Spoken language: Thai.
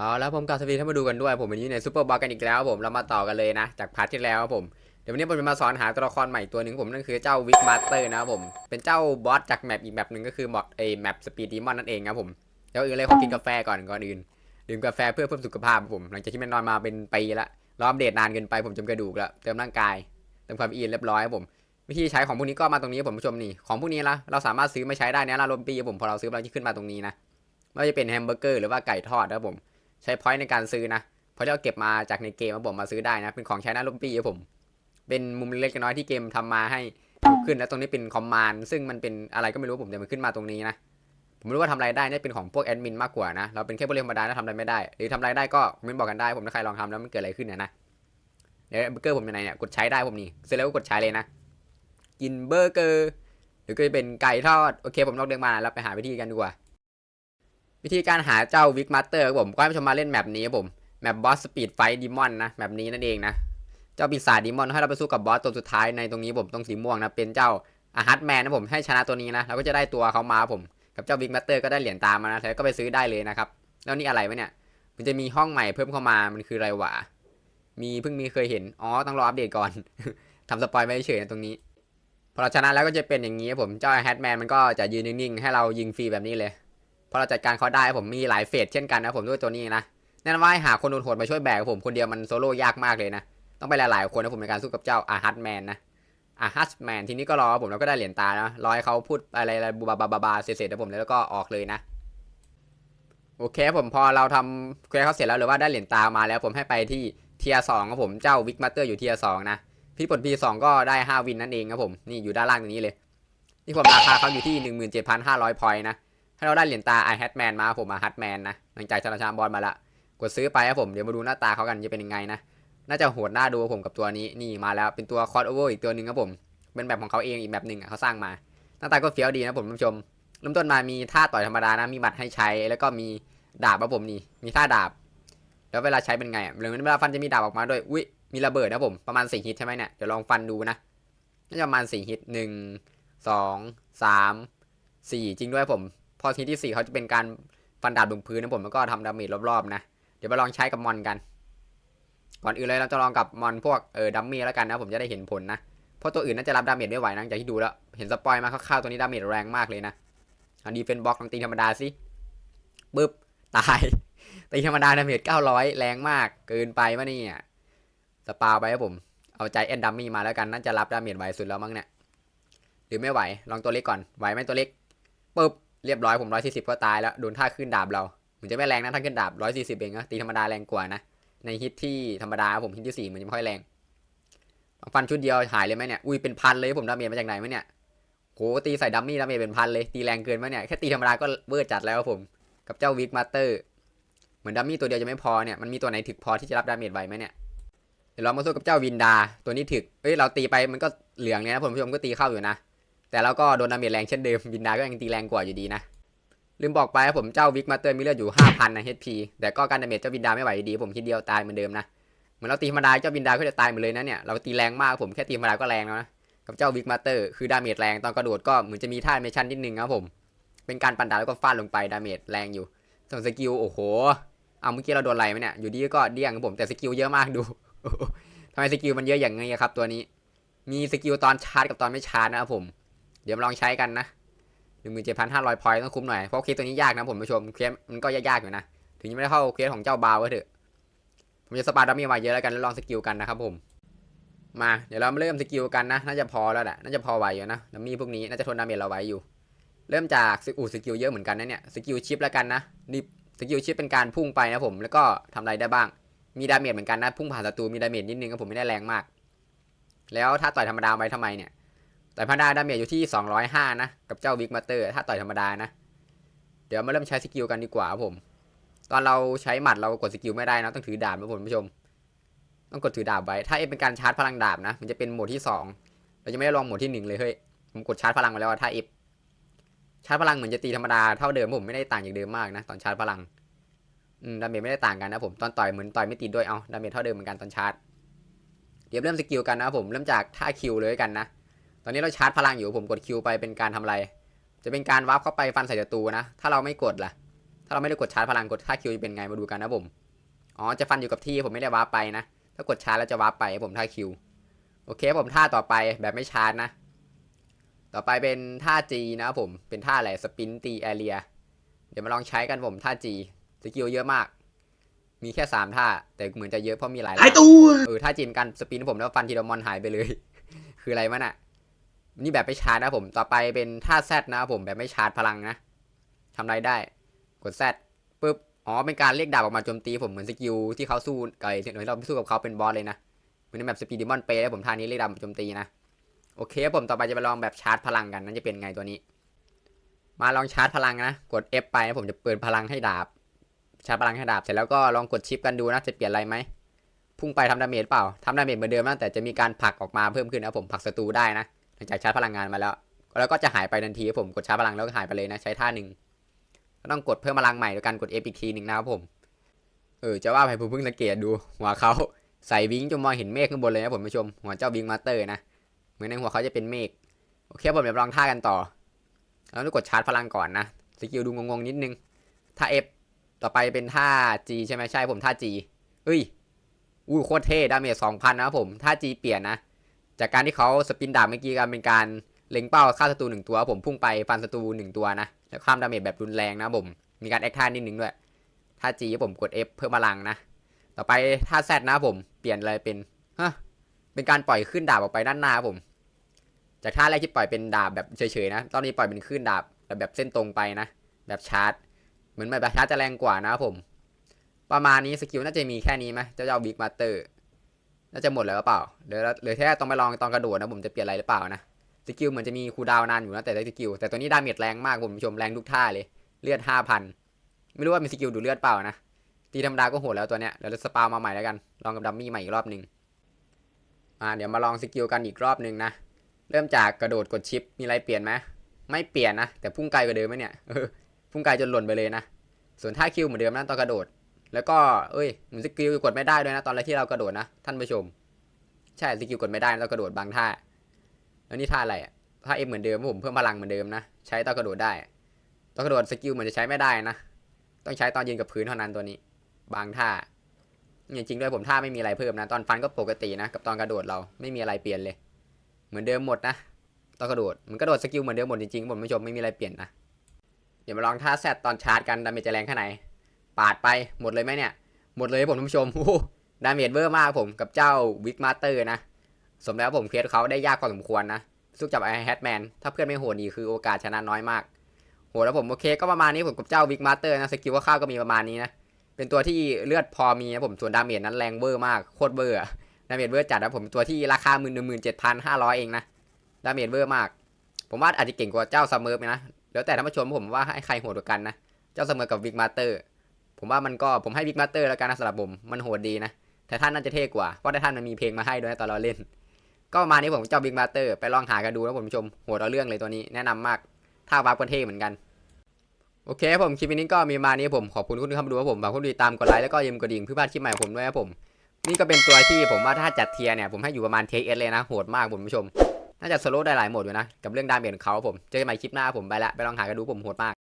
เอาแล้วผมกับสวีท่านมาดูกันด้วย ผมวันนี้ในซูเปอร์บอลกันอีกแล้วผมเรามาต่อกันเลยนะ จากพาร์ทที่แล้วครับผมเดี๋ยววันนี้ผมจะมาสอนหาตัวละครใหม่ตัวหนึ่งผมนั่นคือเจ้าวิกมาสเตอร์นะครับผมเป็นเจ้าบอสจากแมปอีกแมปหนึ่งก็คือหมอดไอแมปสปีดดีมอนนั่นเองครับผมเดี๋ยวอื่นเลยขอกินกาแฟก่อนก่อนอื่นดื่มกาแฟเพื่อเพิ่มสุขภาพผมหลังจากที่มันนอนมาเป็นปีละรออัปเดตนานเกินไปผมจมกระดูกล้วเติมร่างกายเติมความอินเรียบร้อยครับผมวิธีใช้ของพวกนี้ก็มาตรงนี้ผมผู้ชมนี่ของพวกนี้ละเราสามารถซื้อมาใช้ได้นะลารมปีผมพอเราซื้อเราจะขึ้นมาตรงนี้นะไม่ว่าจะเป็นแฮมเบอร์เกอร์หรือว่าไก่ทอดนะผม ใช้พอยต์ในการซื้อนะเพราะที่เราเก็บมาจากในเกมมาผมมาซื้อได้นะ เป็นของใช้หน้าลุมปีครับผม เป็นมุมเล็กๆน้อยๆที่เกมทำมาให้ขึ้นแล้วตรงนี้เป็นคอมมานด์ซึ่งมันเป็นอะไรก็ไม่รู้ผมแต่มันขึ้นมาตรงนี้นะผมไม่รู้ว่าทำอะไรได้เนี่ยเป็นของพวกแอดมินมากกว่านะเราเป็นแค่ผู้เล่นธรรมดานะทำอะไรไม่ได้ หรือทำอะไรได้ก็คอมเมนต์บอกกันได้ ผมถ้าใครลองทำแล้วมันเกิดอะไรขึ้นนะนะเดี๋ยวเบอร์เกอร์ผมอยู่ไหนเนี่ยกดใช้ได้ผมนี่เสร็จแล้วก็กดใช้เลยนะกินเบอร์เกอร์หรือก็จะเป็นไก่ทอดโอเคผมลอกเรียงมาแล้วไปหาวิธีกันดีกว่า วิธีการหาเจ้าวิกมาสเตอร์ครับผมก็ให้ผู้ชมมาเล่นแมปนี้ครับผมแมปบอสสปีดไฟดิมอนนะแบบนี้นั่นเองนะเจ้าปีศาจดิมอนให้เราไปสู้กับบอสตัวสุดท้ายในตรงนี้ผมตรงสีม่วงนะเป็นเจ้าอาฮัตแมนนะผมให้ชนะตัวนี้นะเราก็จะได้ตัวเขามาผมกับเจ้าบิ๊กแมตเตอร์ก็ได้เหรียญตามมานะแล้วก็ไปซื้อได้เลยนะครับแล้วนี่อะไรวะเนี่ย มันจะมีห้องใหม่เพิ่มเข้ามามันคืออะไรวะมีเพิ่งมีเคยเห็นอ๋อต้องรออัปเดตก่อนทำสปอยไม่เฉยนะตรงนี้พอเราชนะแล้วก็จะเป็นอย่างนี้ครับผมเจ้าแฮตแมนมันก็จะยืนนิ่งๆให้เรายิงฟรีแบบนี้เลย พอเราจัดการเขาได้ผมมีหลายเฟสเช่นกันนะผมด้วยตัวนี้นะแนะนำว่าหาคนโหดมาช่วยแบกผมคนเดียวมันโซโล่ยากมากเลยนะต้องไปหลายๆคนนะผมในการสู้กับเจ้าอาฮัตแมนนะอาฮัตแมนทีนี้ก็รอผมแล้วก็ได้เหรียญตานะรอให้เขาพูดอะไรอะไรบูบาบาบาบาเสร็จๆนะผมแล้วก็ออกเลยนะโอเคผมพอเราทำเควสเขาเสร็จแล้วหรือว่าได้เหรียญตามาแล้วผมให้ไปที่เทียสองครับผมเจ้าวิกมาเตอร์อยู่เทียสองนะพี่ผลพีสองก็ได้ห้าวินนั่นเองครับผมนี่อยู่ด้านล่างตรงนี้เลย นี่ผมราคาเขาอยู่ที่หนึ่งหมื่นเจ็ดพันห้าร้อยพอยต์นะ ให้เราได้เหรียญตาไอแฮตแมนมาผมอาฮัตแมนนะหลังจากชนะชามบอลมาละกดซื้อไปครับผมเดี๋ยวมาดูหน้าตาเขากันจะเป็นยังไงนะน่าจะโหดหน้าดูผมกับตัวนี้นี่มาแล้วเป็นตัวคอร์ดโอเวอร์อีกตัวหนึ่งครับผม เป็นแบบของเขาเองอีกแบบหนึ่งเขาสร้างมา หน้าตาก็เฟี้ยวดีนะผมท่านผู้ชมเริ่มต้นมามีท่าต่อยธรรมดานะมีหมัดให้ใช้ แล้วก็มีดาบครับผมนี่มีท่าดาบ แล้วเวลาใช้เป็นไงหรือเวลาฟันจะมีดาบออกมาด้วยอุ้ยมีระเบิดนะผมประมาณสี่ฮิตใช่ไหมเนี่ยเดี๋ยวลองฟันดูนะน่าจะประมาณสี่ฮิตหนึ่งสองสามสี่จริงด้วยผม พอทีที่สี่เขาจะเป็นการฟันดาบบนพื้นนะผมแล้วก็ทำดาเมจรอบๆนะ เดี๋ยวมาลองใช้กับมอนกัน ก่อนอื่นเลยเราจะลองกับมอนพวกเออดัมมี่แล้วกันนะ ผมจะได้เห็นผลนะ เพราะตัวอื่นน่าจะรับดาเมจไม่ไหวนะจากที่ดูแล้วเห็นสปอยมาคร่าวๆตัวนี้ดาเมจแรงมากเลยนะอันดีเฟนบล็อกลองตีธรรมดาสิปึ๊บตายตีธรรมดาดาเมจ900 แรงมาก เกินไปวะเนี่ยสปาไปครับผมเอาใจแอนดัมมี่มาแล้วกันน่าจะรับดาเมจไวสุดแล้วมั้งเนี่ยหรือไม่ไหวลองตัวเล็กก่อนไหวไหมตัวเล็กปึ๊บ เรียบร้อยผม140ก็ตายแล้วโดนท่าขึ้นดาบเรามือนจะไม่แรงนะถ้าขึ้นดาบ140เองนะตีธรรมดาแรงกว่านะในฮิตที่ธรรมดาผมฮิตที่สี่มันจะไม่ค่อยแรงฟันชุดเดียวหายเลยไหมเนี่ยอุ้ยเป็นพันเลยผมดาเมจมาจากไหนไหมเนี่ยโหตีใส่ดัมมี่ดาเมจเป็นพันเลยตีแรงเกินไหมเนี่ยแค่ตีธรรมดาก็เวอร์จัดแล้วครับผมกับเจ้าวิกมาสเตอร์เหมือนดัมมี่ตัวเดียวจะไม่พอเนี่ยมันมีตัวไหนถึกพอที่จะรับดาเมจไหวไหมเนี่ยเดี๋ยวเรามาสู้กับเจ้าวินดาตัวนี้ถึกเอ้ยเราตีไปมันก็เหลืองเนี่ยนะผมผู้ชมก็ตีเข้าอยู่นะ แต่เราก็โดนดาเมจแรงเช่นเดิมวินดาก็ยังตีแรงกว่าอยู่ดีนะลืมบอกไปผมเจ้าวิกมาเตอร์มีเลือดอยู่ 5,000 นะ HP แต่ก็การดาเมจเจ้าวินดาไม่ไหวอยู่ดี ผมคิดเดียวตายเหมือนเดิมนะ เหมือนเราตีธรรมดาเจ้าวินดาก็จะตายเหมือนเลยนะเนี่ย เราตีแรงมากผมแค่ตีธรรมดาก็แรงแล้วนะ กับเจ้าวิกมาเตอร์คือดาเมจแรงตอนกระโดดก็เหมือนจะมีท่าเมชั่นนิดนึงครับผม เป็นการปั่นดาวแล้วก็ฟาดลงไปดาเมจแรงอยู่ ส่วนสกิลโอ้โห เอาเมื่อกี้เราโดนอะไรไหมเนี่ย อยู่ดีก็เดี้ยงครับผมแต่สกิลเยอะมากดูทำไมสกิลมันเยอะอย่างงี้ครับตัวนี้ มีสกิลตอนชาร์จกับตอนไม่ชาร์จนะครับผม เดี๋ยวลองใช้กันนะหนึ่งหมื่นเจ็ดพันห้าร้อยพอยต์ต้องคุ้มหน่อย เพราะเคสตัวนี้ยากนะผมผู้ชม เคสมันก็ยากๆอยู่นะ ถึงยังไม่ได้เข้าเคสของเจ้าบาวก็เถอะ ผมจะสปาดัมมี่มาเยอะแล้วกันแล้วลองสกิลกันนะครับผม มา เดี๋ยวเราเริ่มสกิลกันนะ น่าจะพอแล้วแหละ น่าจะพอไหวอยู่นะดัมมี่พวกนี้น่าจะทนดาเมจเราไหวอยู่ เริ่มจากสอูสกิลเยอะเหมือนกันนะเนี่ย สกิลชิปแล้วกันนะนี่สกิลชิปเป็นการพุ่งไปนะผม แล้วก็ทำอะไรได้บ้าง มีดาเมจเหมือนกันนะ พุ่งผ่านศัตรูมีดาเมจนิดนึงครับผมไม่ได้แรงมาก แล้วถ้าต่อยธรรมดาไว้ทำไมเนี่ย แต่อยธรรมดาดาเมจอยู่ที่ 205 นะ กับเจ้าวิกมาเตอร์ ถ้าต่อยธรรมดานะ เดี๋ยวมาเริ่มใช้สกิลกันดีกว่าผม ตอนเราใช้หมัดเรากดสกิลไม่ได้นะต้องถือดาบนะผมผู้ชม ต้องกดถือดาบไว้ ถ้าเอเป็นการชาร์จพลังดาบนะ มันจะเป็นโหมดที่ 2 เราจะไม่ได้ลองโหมดที่ 1 เลยเฮ้ย ผมกดชาร์จพลังมาแล้วถ้าเอฟชาร์จพลังเหมือนจะตีธรรมดาเท่าเดิมผมไม่ได้ต่างจากเดิมมากนะตอนชาร์จพลัง อืมดาเมจไม่ได้ต่างกันนะผมตอนต่อยเหมือนต่อยไม่ติดด้วยเอาดาเมจเท่าเดิมเหมือนกันตอนชาร์จ เดี๋ยวเริ่มสกิลกันนะผมเริ่มจากท่าคิวเลยกันนะ ตอนนี้เราชาร์จพลังอยู่ผมกดคิวไปเป็นการทำอะไร จะเป็นการวาร์ปเข้าไปฟันใส่ศัตรูนะ ถ้าเราไม่กดล่ะถถ้าเราไม่ได้กดชาร์จพลังกดท่าคิวจะเป็นไงมาดูกันนะผมอ๋อจะฟันอยู่กับที่ผมไม่ได้วาร์ปไปนะ ถ้ากดชาร์จแล้วจะวาร์ปไปผมท่าคิวโอเคผมท่าต่อไปแบบไม่ชาร์จนะ ต่อไปเป็นท่า G นะครับผมเป็นท่าอะไรสปินตีแอเรียเดี๋ยวมาลองใช้กันผมท่า G สกิลเยอะมาก มีแค่สามท่า แต่เหมือนจะเยอะเพราะมีหลายหายตัวเออท่าจีนกันสปินผมแล้วฟันทีละมอนหายไปเลย คืออะไรวะน่ะ นี่แบบไม่ชาร์จนะผมต่อไปเป็นท่าแซดนะผมแบบไม่ชาร์จพลังนะทำอะไรได้ กดแซดปุ๊บอ๋อเป็นการเรียกดาบออกมาโจมตีผมเหมือนสกิลที่เขาสู้ไก่ที่เราสู้กับเขาเป็นบอสเลยนะเหมือนในแบบสปีดมอนเปย์ผมท่านี้เรียกดาบโจมตีนะโอเคผมต่อไปจะไปลองแบบชาร์จพลังกันนั่นจะเป็นไงตัวนี้ มาลองชาร์จพลังนะกด F ไปนะผมจะเปิดพลังให้ดาบ ชาร์จพลังให้ดาบเสร็จแล้วก็ลองกดชิปกันดูนะจะเปลี่ยนอะไรไหมพุ่งไปทำดาเมจเปล่าทำดาเมจเหมือนเดิมนะแต่จะมีการผลักออกมาเพิ่มขึ้นนะผมผลักศัตรูได้นะ หลังจากชาร์จพลังงานมาแล้ว แล้วก็จะหายไปทันทีครับผมกดชาร์จพลังแล้วก็หายไปเลยนะ ใช้ท่าหนึ่งก็ต้องกดเพิ่มพลังใหม่โดยการกด F อีกทีหนึ่งนะครับผม เออจะว่าไปผมเพิ่งสังเกตดูหัวเขาใส่วิงจนมองเห็นเมฆข้างบนเลยนะผมผู้ชม หัวเจ้าวิงมาสเตอร์นะเหมือนในหัวเขาจะเป็นเมฆโอเคผมเดี๋ยวลองท่ากันต่อแล้วต้องกดชาร์จพลังก่อนนะสกิลดูงงๆนิดนึงท่า F ต่อไปเป็นท่า G ใช่ไหมใช่ผมท่า G เอ้ยอู้โคตรเท่ดาเมจสองพันนะครับผมถ้า G เปลี่ยนนะ จากการที่เขาสปินดาบเมื่อกี้กันเป็นการเล็งเป้าฆ่าศัตรูหนึ่งตัว ผมพุ่งไปฟันศัตรูหนึ่งตัวนะแล้วข้ามดาเมจแบบรุนแรงนะผม มีการแอคท่านิดนึงด้วย ถ้า G ผมกด F เพิ่มพลังนะ ต่อไปท่า Z นะผม เปลี่ยนอะไรเป็นฮะเป็นการปล่อยขึ้นดาบออกไปด้านหน้าครับผม จากท่าแรกที่ปล่อยเป็นดาบแบบเฉยๆนะ ตอนนี้ปล่อยเป็นขึ้นดาบแบบแบบเส้นตรงไปนะ แบบชาร์จ เหมือนแบบชาร์จจะแรงกว่านะผม ประมาณนี้สกิลน่าจะมีแค่นี้ไหมเจ้าเจ้าบิ๊กมาเตอร์ น่าจะหมดแล้วเปล่าเดี๋ยวเหลือแค่ต้องไปลองตอนกระโดดนะผมจะเปลี่ยนอะไรหรือเปล่านะสกิลเหมือนจะมีคูดาวนานอยู่นะแต่ได้สกิลแต่ตัวนี้ดาเมจแรงมากผมชมแรงทุกท่าเลยเลือดห้าพันไม่รู้ว่ามีสกิลดูเลือดเปล่านะตีธรรมดาก็โหดแล้วตัวเนี้ยเดี๋ยวจะสปาวมาใหม่แล้วกันลองกับดัมมี่ใหม่อีกรอบหนึ่งอ่าเดี๋ยวมาลองสกิลกันอีกรอบหนึ่งนะเริ่มจากกระโดดกดชิปมีอะไรเปลี่ยนไหมไม่เปลี่ยนนะแต่พุ่งไกลกว่าเดิมไหมเนี่ยพุ่งไกลจนหล่นไปเลยนะส่วนท่าคิวเหมือนเดิมนะตอนกระโดด แล้วก็เอ้ยมือนสกิลกดไม่ได้ด้วยนะ ตอนแรกที่เรากระโดดนะ ท่านผู้ชม ใช่สกิลกดไม่ได้เรากระโดดบางท่า แล้วนี่ท่าอะไรอะท่าเอฟเหมือนเดิมผมเพิ่มพลังเหมือนเดิมนะ ใช้ตอนกระโดดได้ ตอนกระโดดสกิลเหมือนจะใช้ไม่ได้นะ ต้องใช้ตอนยืนกับพื้นเท่านั้นตัวนี้ บางท่าจริงด้วยผมท่าไม่มีอะไรเพิ่มนะ ตอนฟันก็ปกตินะ กับตอนกระโดดเราไม่มีอะไรเปลี่ยนเลย เหมือนเดิมหมดนะ ตอนกระโดดมันกระโดดสกิลเหมือนเดิมหมดจริงๆผมผู้ชมไม่มีอะไรเปลี่ยนนะ เดี๋ยวมาลองท่าแซดตอนชาร์จกันดาเมจจะแรงแค่ไหน ปาดไปหมดเลยไหมเนี่ย หมดเลยผมท่านผู้ชมโอ้ดาเมจเวอร์มากผมกับเจ้าวิกมาสเตอร์นะ สมแล้วผมเคลียร์เขาได้ยากพอสมควรนะสู้กับไอแฮทแมนถ้าเพื่อนไม่โหดนี่คือโอกาสชนะน้อยมากโหแล้วผมโอเคก็ประมาณนี้ผมกับเจ้าวิกมาสเตอร์นะสกิลว่าข้าวก็มีประมาณนี้นะเป็นตัวที่เลือดพอมีนะผมส่วนดาเมจนั้นแรงเวอร์มากโคตรเวอร์ดาเมจเวอร์จัดนะผมตัวที่ราคาหมื่นหนึ่งหมื่นเจ็ดพันห้าร้อยเองนะดาเมจเวอร์มาก ผมว่าอาจจะเก่งกว่าเจ้าซัมเมอร์ไปนะแล้วแต่ท่านผู้ชมผมว่าให้ใครโหดกว่ากันนะเจ้าซัมเมอร์กับวิกมาสเตอร์ ผมว่ามันก็ผมให้บิ๊กมาสเตอร์แล้วกันนะสำหรับผมมันโหดดีนะแต่ท่านน่าจะเท่กว่าเพราะท่านมันมีเพลงมาให้ด้วยตอนเราเล่น ก็มานี้ผมเจ้าบิ๊กมาสเตอร์ไปลองหากันดูนะผมชมโหดเอาเรื่องเลยตัวนี้แนะนำมากท่าวับก็เท่เหมือนกันโอเคผมคลิปนี้ก็มีมานี้ผมขอบคุณทุกท่านที่ดูครับผมฝากคุณติดตามกดไลค์แล้วก็ย่าลืมกดดิ่งเพื่อพลาดคลิปใหม่ผมด้วยครับผมนี่ก็เป็นตัวที่ผมว่าถ้าจัดเทียร์เนี่ยผมให้อยู่ประมาณเทเอสเลยนะโหดมากผมผู้ชม น่าจะโซโล่ได้หลายโหมดอยู่นะ กับเรื่องดาเมจของเขาผม เจอกันใหม่คลิปหน้าผมไปละ ไปลองหากันดูผมโหดมาก